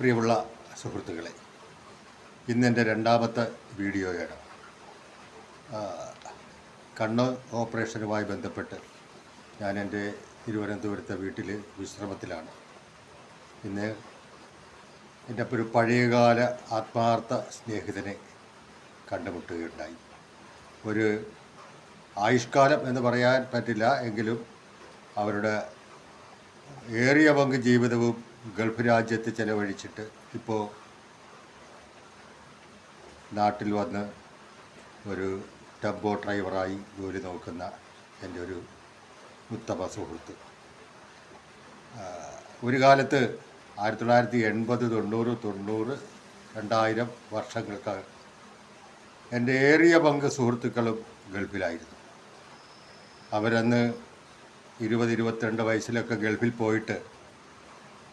പ്രിയമുള്ള സുഹൃത്തുക്കളെ ഇന്നെന്റെ രണ്ടാമത്തെ വീഡിയോയാണ്. കണ്ണ് ഓപ്പറേഷനുമായി ബന്ധപ്പെട്ട് ഞാൻ എന്റെ തിരുവനന്തപുരത്തെ വീട്ടിൽ വിശ്രമത്തിലാണ്. ഇന്ന് എന്റെ ഒരു പഴയകാല ആത്മാർത്ഥ സ്നേഹിതനെ കണ്ടുമുട്ടുകയുണ്ടായി. ഒരു ആയുഷ്കാലം എന്ന് പറയാൻ പറ്റില്ല എങ്കിലും അവരുടെ ഏറിയ പങ്ക് ജീവിതവും ഗൾഫ് രാജ്യത്ത് ചിലവഴിച്ചിട്ട് ഇപ്പോൾ നാട്ടിൽ വന്ന് ഒരു ടെമ്പോ ഡ്രൈവറായി ജോലി നോക്കുന്ന എന്റെ ഒരു ഉത്തമ സുഹൃത്ത്. ഒരു കാലത്ത് ആയിരത്തി തൊള്ളായിരത്തി എൺപത് തൊണ്ണൂറ് തൊണ്ണൂറ് രണ്ടായിരം വർഷങ്ങൾക്ക് എന്റെ ഏറിയ പങ്ക് സുഹൃത്തുക്കളും ഗൾഫിലായിരുന്നു. അവരന്ന് ഇരുപത് ഇരുപത്തിരണ്ട് വയസ്സിലൊക്കെ ഗൾഫിൽ പോയിട്ട്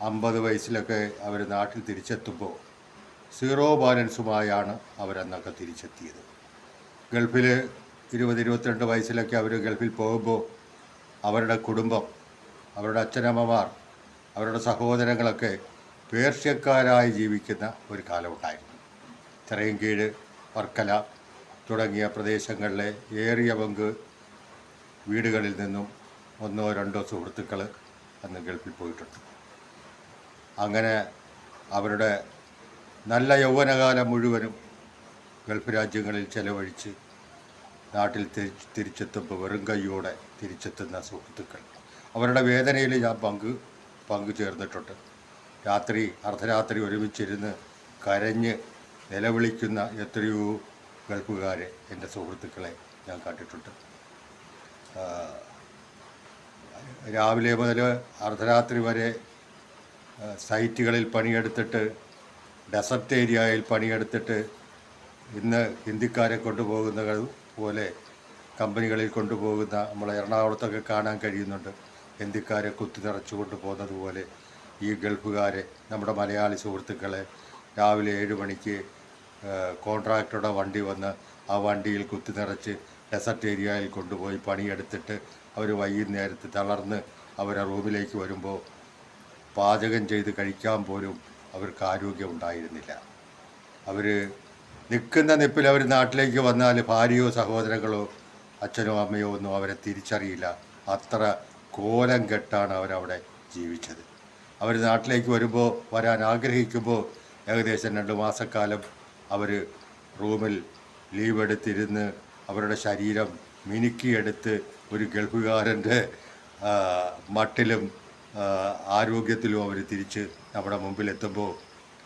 അമ്പത് വയസ്സിലൊക്കെ അവർ നാട്ടിൽ തിരിച്ചെത്തുമ്പോൾ സീറോ ബാലൻസുമായാണ് അവരന്നൊക്കെ തിരിച്ചെത്തിയത്. ഗൾഫിൽ ഇരുപത് ഇരുപത്തിരണ്ട് വയസ്സിലൊക്കെ അവർ ഗൾഫിൽ പോകുമ്പോൾ അവരുടെ കുടുംബം അവരുടെ അച്ഛനമ്മമാർ അവരുടെ സഹോദരങ്ങളൊക്കെ പേർഷ്യക്കാരായി ജീവിക്കുന്ന ഒരു കാലമുണ്ടായിരുന്നു. കീഴ് വർക്കല തുടങ്ങിയ പ്രദേശങ്ങളിലെ ഏറിയ പങ്ക് വീടുകളിൽ നിന്നും ഒന്നോ രണ്ടോ സുഹൃത്തുക്കൾ അന്ന് ഗൾഫിൽ പോയിട്ടുണ്ട്. അങ്ങനെ അവരുടെ നല്ല യൗവനകാലം മുഴുവനും ഗൾഫ് രാജ്യങ്ങളിൽ ചെലവഴിച്ച് നാട്ടിൽ തിരി തിരിച്ചെത്തുമ്പോൾ വെറും കൈയോടെ തിരിച്ചെത്തുന്ന സുഹൃത്തുക്കൾ. അവരുടെ വേദനയിൽ ഞാൻ പങ്ക് പങ്കു ചേർന്നിട്ടുണ്ട് രാത്രി അർദ്ധരാത്രി ഒരുമിച്ചിരുന്ന് കരഞ്ഞ് നിലവിളിക്കുന്ന എത്രയോ ഗൾഫുകാരെ എന്റെ സുഹൃത്തുക്കളെ ഞാൻ കണ്ടിട്ടുണ്ട്. രാവിലെ മുതൽ അർദ്ധരാത്രി വരെ സൈറ്റുകളിൽ പണിയെടുത്തിട്ട് ഡെസർട്ട് ഏരിയയിൽ പണിയെടുത്തിട്ട് ഇന്ന് ഹിന്ദിക്കാരെ കൊണ്ടുപോകുന്ന പോലെ കമ്പനികളിൽ കൊണ്ടുപോകുന്ന നമ്മളെ എറണാകുളത്തൊക്കെ കാണാൻ കഴിയുന്നുണ്ട്. ഹിന്ദിക്കാരെ കുത്തി നിറച്ചു കൊണ്ടുപോകുന്നത് പോലെ ഈ ഗൾഫുകാരെ നമ്മുടെ മലയാളി സുഹൃത്തുക്കളെ രാവിലെ ഏഴ് മണിക്ക് കോൺട്രാക്ടറുടെ വണ്ടി വന്ന് ആ വണ്ടിയിൽ കുത്തി നിറച്ച് ഡെസർട്ട് ഏരിയയിൽ കൊണ്ടുപോയി പണിയെടുത്തിട്ട് അവർ വൈകുന്നേരത്ത് തളർന്ന് അവരെ റൂമിലേക്ക് വരുമ്പോൾ പാചകം ചെയ്ത് കഴിക്കാൻ പോലും അവർക്ക് ആരോഗ്യം ഉണ്ടായിരുന്നില്ല അവർ നിൽക്കുന്ന നിപ്പിൽ അവർ നാട്ടിലേക്ക് വന്നാൽ ഭാര്യയോ സഹോദരങ്ങളോ അച്ഛനോ അമ്മയോ ഒന്നും അവരെ തിരിച്ചറിയില്ല. അത്ര കോലം കെട്ടാണ് അവരവിടെ ജീവിച്ചത്. അവർ നാട്ടിലേക്ക് വരുമ്പോൾ വരാൻ ആഗ്രഹിക്കുമ്പോൾ ഏകദേശം രണ്ട് മാസക്കാലം അവർ റൂമിൽ ലീവ് എടുത്തിരുന്ന് അവരുടെ ശരീരം മിനുക്കിയെടുത്ത് ഒരു ഗൾഫുകാരന്റെ മട്ടിലും ആരോഗ്യത്തിലും അവർ തിരിച്ച് നമ്മുടെ മുമ്പിൽ എത്തുമ്പോൾ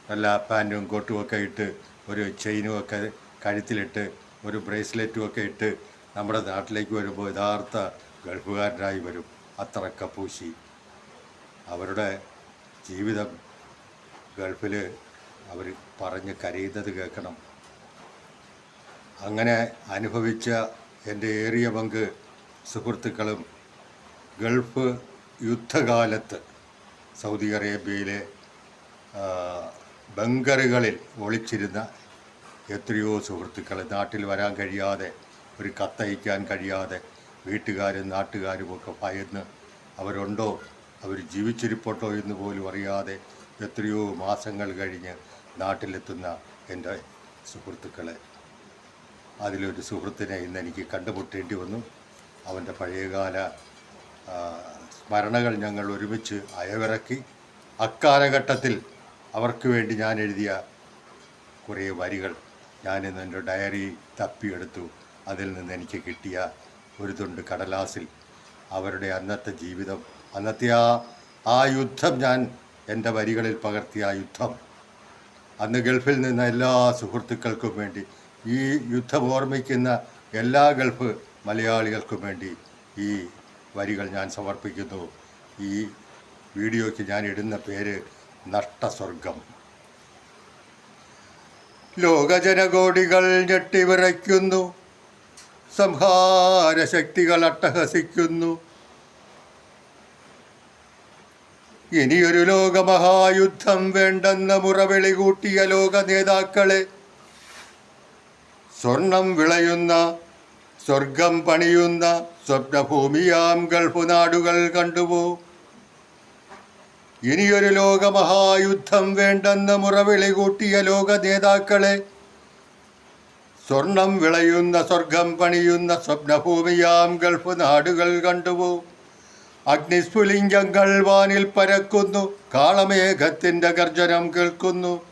നല്ല പാന്റും കോട്ടും ഒക്കെ ഇട്ട് ഒരു ചെയിനും ഒക്കെ കഴുത്തിലിട്ട് ഒരു ബ്രേസ്ലെറ്റും ഒക്കെ ഇട്ട് നമ്മുടെ നാട്ടിലേക്ക് വരുമ്പോൾ യഥാർത്ഥ ഗൾഫുകാരനായി വരും അത്ര കപ്പൂശി അവരുടെ ജീവിതം ഗൾഫിൽ അവർ പറഞ്ഞ് കരയുന്നത് കേൾക്കണം. അങ്ങനെ അനുഭവിച്ച എന്റെ ഏറിയ പങ്ക് സുഹൃത്തുക്കളും ഗൾഫ് യുദ്ധകാലത്ത് സൗദി അറേബ്യയിലെ ബങ്കറുകളിൽ ഒളിച്ചിരുന്ന എത്രയോ സുഹൃത്തുക്കൾ നാട്ടിൽ വരാൻ കഴിയാതെ ഒരു കത്തയക്കാൻ കഴിയാതെ വീട്ടുകാരും നാട്ടുകാരും ഒക്കെ ഭയന്ന് അവരുണ്ടോ? അവർ ജീവിച്ചിരിപ്പോട്ടോ എന്ന് പോലും അറിയാതെ എത്രയോ മാസങ്ങൾ കഴിഞ്ഞ് നാട്ടിലെത്തുന്ന എന്റെ സുഹൃത്തുക്കളെ. അതിലൊരു സുഹൃത്തിനെ ഇന്ന് എനിക്ക് കണ്ടുമുട്ടേണ്ടി വന്നു. അവന്റെ പഴയകാല സ്മരണകൾ ഞങ്ങൾ ഒരുമിച്ച് അയവിറക്കി. അക്കാലഘട്ടത്തിൽ അവർക്ക് വേണ്ടി ഞാൻ എഴുതിയ കുറേ വരികൾ ഞാനിന്ന് എന്റെ ഡയറി തപ്പിയെടുത്തു. അതിൽ നിന്ന് എനിക്ക് കിട്ടിയ ഒരു തുണ്ട് കടലാസിൽ അവരുടെ അന്നത്തെ ജീവിതം അന്നത്തെ ആ ആ യുദ്ധം ഞാൻ എന്റെ വരികളിൽ പകർത്തിയ ആ യുദ്ധം. അന്ന് ഗൾഫിൽ നിന്ന് എല്ലാ സുഹൃത്തുക്കൾക്കും വേണ്ടി ഈ യുദ്ധം ഓർമ്മിക്കുന്ന എല്ലാ ഗൾഫ് മലയാളികൾക്കും വേണ്ടി ഈ വരികൾ ഞാൻ സമർപ്പിക്കുന്നു. ഈ വീഡിയോയ്ക്ക് ഞാൻ ഇടുന്ന പേര് നഷ്ടസ്വർഗം. ലോകജനകോടികൾ ഞെട്ടിവിറയ്ക്കുന്നു. സംഹാരശക്തികൾ അട്ടഹസിക്കുന്നു. ഇനിയൊരു ലോകമഹായുദ്ധം വേണ്ടെന്ന മുറവിളി കൂട്ടിയ ലോക നേതാക്കളെ സ്വർണം വിളയുന്ന സ്വർഗം പണിയുന്ന സ്വപ്നഭൂമിയാം ഗൾഫുനാടുകൾ കണ്ടുപോ. ഇനിയൊരു ലോകമഹായുദ്ധം വേണ്ടെന്ന് മുറവിളി കൂട്ടിയ ലോക നേതാക്കളെ സ്വർണം വിളയുന്ന സ്വർഗം പണിയുന്ന സ്വപ്നഭൂമിയാം ഗൾഫ് നാടുകൾ കണ്ടുപോ. അഗ്നിസ്ഫുലിംഗങ്ങൾ വാനിൽ പരക്കുന്നു കാളമേഘത്തിന്റെ ഗർജനം കേൾക്കുന്നു.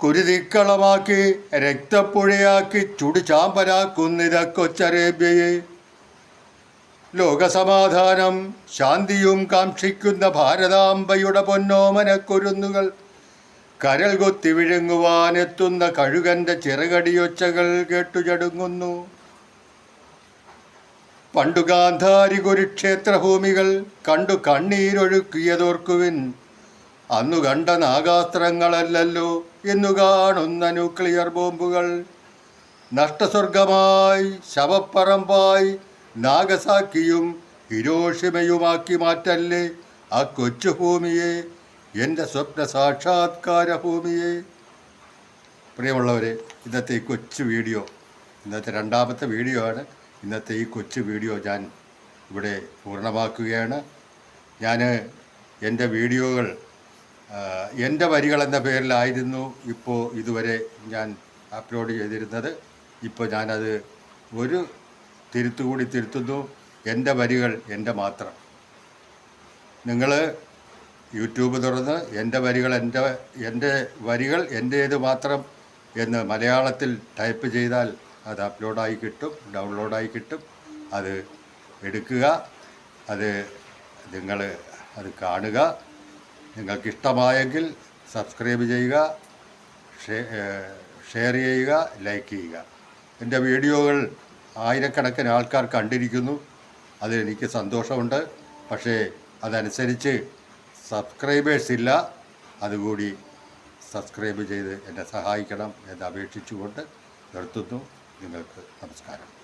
കുരുതിക്കളമാക്കി രക്തപ്പുഴയാക്കി ചുടുചാമ്പലാക്കുന്നിത കൊച്ചറേബ്യയെ ലോകസമാധാനം ശാന്തിയും കാക്ഷിക്കുന്ന ഭാരതാംബയുടെ പൊന്നോമനക്കുരുന്നുകൾ കരൾ കൊത്തി വിഴുങ്ങുവാനെത്തുന്ന കഴുകന്റെ ചിറകടിയൊച്ചകൾ കേട്ടുചടുങ്ങുന്നു. പണ്ടു ഗാന്ധാരി കുരുക്ഷേത്രഭൂമികൾ കണ്ടു കണ്ണീരൊഴുക്കിയതോർക്കുവിൻ അന്നു കണ്ട നാഗാസ്ത്രങ്ങളല്ലല്ലോ എന്നു കാണുന്ന ന്യൂക്ലിയർ ബോംബുകൾ. നഷ്ടസ്വർഗമായി ശവപ്പറമ്പായി നാഗസാക്കിയും ഹിരോഷിമയുമാക്കി മാറ്റല്ലേ ആ കൊച്ചു ഭൂമിയെ എന്റെ സ്വപ്ന സാക്ഷാത്കാര ഭൂമിയെ. പ്രിയമുള്ളവരെ ഇന്നത്തെ ഈ കൊച്ചു വീഡിയോ ഇന്നത്തെ രണ്ടാമത്തെ വീഡിയോ ആണ്. ഇന്നത്തെ ഈ കൊച്ചു വീഡിയോ ഞാൻ ഇവിടെ പൂർണമാക്കുകയാണ്. ഞാൻ എന്റെ വീഡിയോകൾ എന്റെ വരികൾ എന്ന പേരിലായിരുന്നു ഇപ്പോൾ ഇതുവരെ ഞാൻ അപ്ലോഡ് ചെയ്തിരുന്നത്. ഇപ്പോൾ ഞാനത് ഒരു തിരുത്തുകൂടി തിരുത്തുന്നു. എന്റെ വരികൾ എന്റെ മാത്രം. നിങ്ങൾ യൂട്യൂബ് തുറന്ന് എന്റെ വരികൾ എന്റെ എന്റെ വരികൾ എന്റേത് മാത്രം എന്ന് മലയാളത്തിൽ ടൈപ്പ് ചെയ്താൽ അത് അപ്ലോഡായി കിട്ടും ഡൗൺലോഡായി കിട്ടും. അത് എടുക്കുക. അത് നിങ്ങൾ അത് കാണുക. നിങ്ങൾക്ക് ഇഷ്ടമായെങ്കിൽ സബ്സ്ക്രൈബ് ചെയ്യുക ഷെയർ ചെയ്യുക ലൈക്ക് ചെയ്യുക. എന്റെ വീഡിയോകൾ ആയിരക്കണക്കിന് ആൾക്കാർ കണ്ടിരിക്കുന്നു. അതിലെനിക്ക് സന്തോഷമുണ്ട്. പക്ഷേ അതനുസരിച്ച് സബ്സ്ക്രൈബേഴ്സ് ഇല്ല. അതുകൂടി സബ്സ്ക്രൈബ് ചെയ്ത് എന്നെ സഹായിക്കണം എന്ന് അപേക്ഷിച്ചുകൊണ്ട് നിർത്തുന്നു. നിങ്ങൾക്ക് നമസ്കാരം.